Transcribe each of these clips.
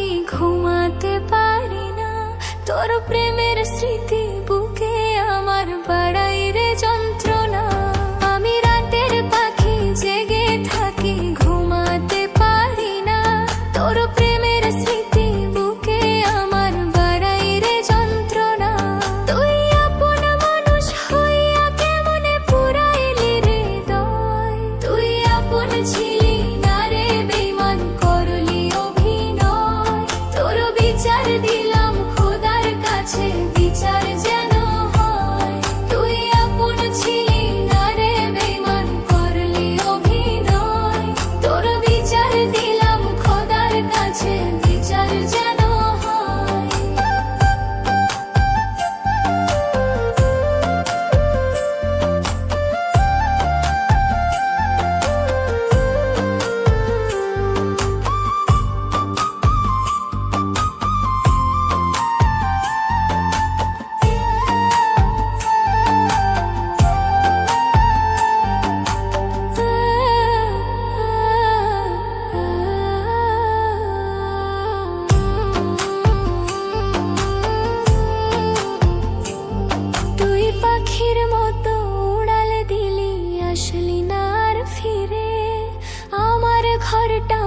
রাতে ঘুমাতে পারি না। তোর প্রেমের স্মৃতি বুকে আমার বাড়াই রে যন্ত্রণা। আমি রাতের পাখি জেগে থাকি, ঘুমাতে পারি না। তোর প্রেমের স্মৃতি বুকে আমার বাড়াই রে যন্ত্রণা। তুই আপন মানুষ হইয়া কেমনে পুরাইলি রে দয়? তুই আপন ছিল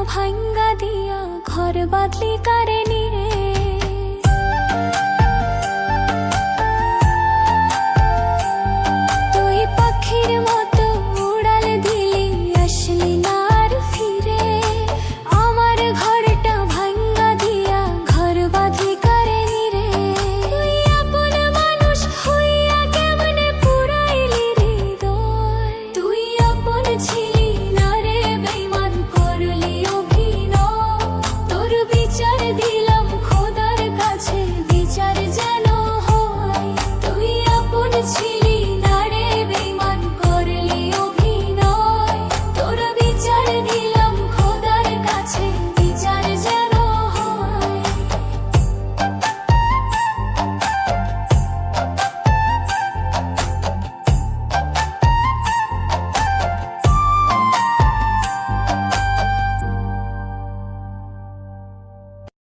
ভাঙ্গা দিয়া ঘর বাদলি কারে